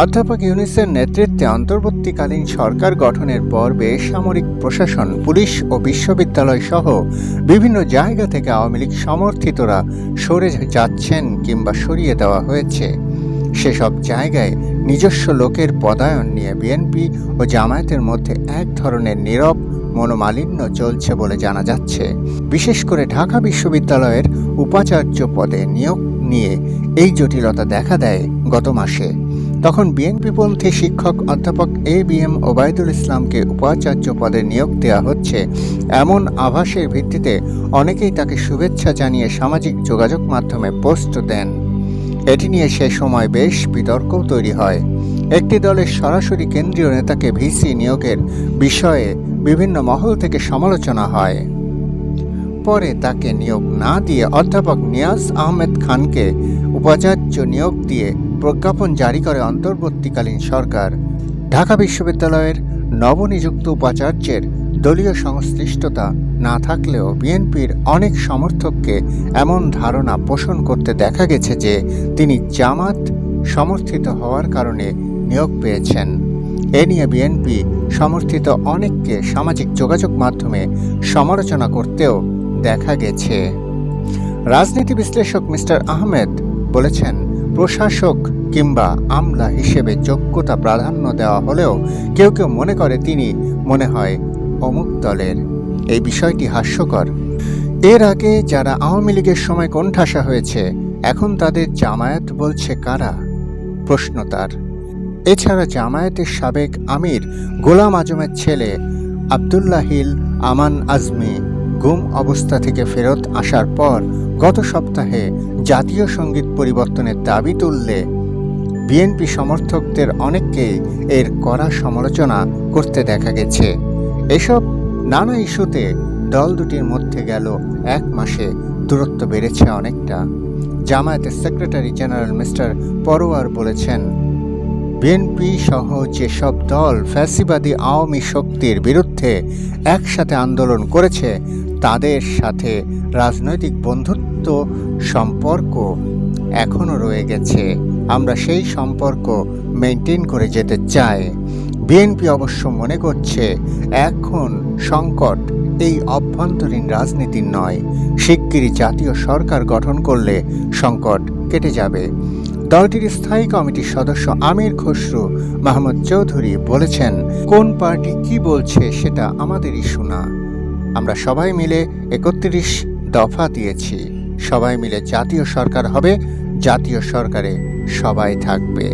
অধ্যাপক ইউনিসের নেতৃত্বে অন্তর্বর্তীকালীন সরকার গঠনের পর বেসামরিক প্রশাসন, পুলিশ ও বিশ্ববিদ্যালয় সহ বিভিন্ন জায়গা থেকে আওয়ামী লীগ সমর্থিতরা সরে যাচ্ছেন কিংবা সরিয়ে দেওয়া হয়েছে। সেসব জায়গায় নিজস্ব লোকের পদায়ন নিয়ে বিএনপি ও জামায়াতের মধ্যে এক ধরনের নীরব মনোমালিন্য চলছে বলে জানা যাচ্ছে। বিশেষ করে ঢাকা বিশ্ববিদ্যালয়ের উপাচার্য পদে নিয়োগ নিয়ে এই জটিলতা দেখা দেয় গত মাসে। তখন বিএনপিপন্থী শিক্ষক অধ্যাপক এ বি এম ওবায়দুল ইসলামকে উপাচার্য পদে নিয়োগ দেওয়া হচ্ছে। এমন আভাসের ভিত্তিতে অনেকেই তাকে শুভেচ্ছা জানিয়ে সামাজিক যোগাযোগ মাধ্যমে পোস্ট দেন। এটি নিয়ে সে সময় বেশ বিতর্কও তৈরি হয়। একটি দলের সরাসরি কেন্দ্রীয় নেতাকে ভিসি নিয়োগের বিষয়ে বিভিন্ন মহল থেকে সমালোচনা হয়। পরে তাকে নিয়োগ না দিয়ে অধ্যাপক নিয়াজ আহমেদ খানকে উপাচার্য নিয়োগ দিয়ে প্রজ্ঞাপন জারি করে অন্তর্বর্তীকালীন সরকার। ঢাকা বিশ্ববিদ্যালয়ের নবনিযুক্ত উপাচার্যের দলীয় সংশ্লিষ্টতা না থাকলেও বিএনপির অনেক সমর্থককে এমন ধারণা পোষণ করতে দেখা গেছে যে তিনি জামাত সমর্থিত হওয়ার কারণে নিয়োগ পেয়েছেন। এ নিয়ে বিএনপি সমর্থিত অনেককে সামাজিক যোগাযোগ মাধ্যমে সমালোচনা করতেও দেখা গেছে। রাজনীতি বিশ্লেষক মিস্টার আহমেদ বলেছেন প্রশাসক কিংবা আমলা হিসেবে যোগ্যতা প্রাধান্য দেওয়া হলেও কেউ কেউ মনে করে তিনি মনে হয় অমুক দলের। এই বিষয়টি হাস্যকর। এর আগে যারা আওয়ামী লীগের সময় কোণঠাসা হয়েছে, এখন তাদের জামায়াত বলছে কারা? প্রশ্ন তার। এছাড়া জামায়াতের সাবেক আমির গোলাম আজমের ছেলে আবদুল্লাহিল আমান আজমি গুম অবস্থা থেকে ফেরত আসার পর গত সপ্তাহে জাতীয় সংগীত পরিবর্তনের দাবি তুললে বিএনপি সমর্থকদের অনেককেই এর কড়া সমালোচনা করতে দেখা গেছে। এসব নানা ইস্যুতে দল দুটির মধ্যে গেল এক মাসে দূরত্ব বেড়েছে অনেকটা। জামায়াতের সেক্রেটারি জেনারেল মিস্টার পরোয়ার বলেছেন, বিএনপি সহ যেসব দল ফ্যাসিবাদী আওয়ামী শক্তির বিরুদ্ধে একসাথে আন্দোলন করেছে, তাদের সাথে রাজনৈতিক বন্ধুত্ব সম্পর্ক এখনও রয়ে গেছে। আমরা সেই সম্পর্ক মেনটেন করে যেতে চাই। বিএনপি অবশ্য মনে করছে, এখন সংকট এই অভ্যন্তরীণ রাজনীতির নয়। শিগগিরই জাতীয় সরকার গঠন করলে সংকট কেটে যাবে। দলটির স্থায়ী কমিটির সদস্য আমির খসরু মাহমুদ চৌধুরী বলেছেন, কোন পার্টি কি বলছে সেটা আমাদের ইস্যু না আমরা সবাই মিলে একত্রিশ দফা দিয়েছি। সবাই মিলে জাতীয় সরকার হবে জাতীয় সরকারে সবাই থাকবে।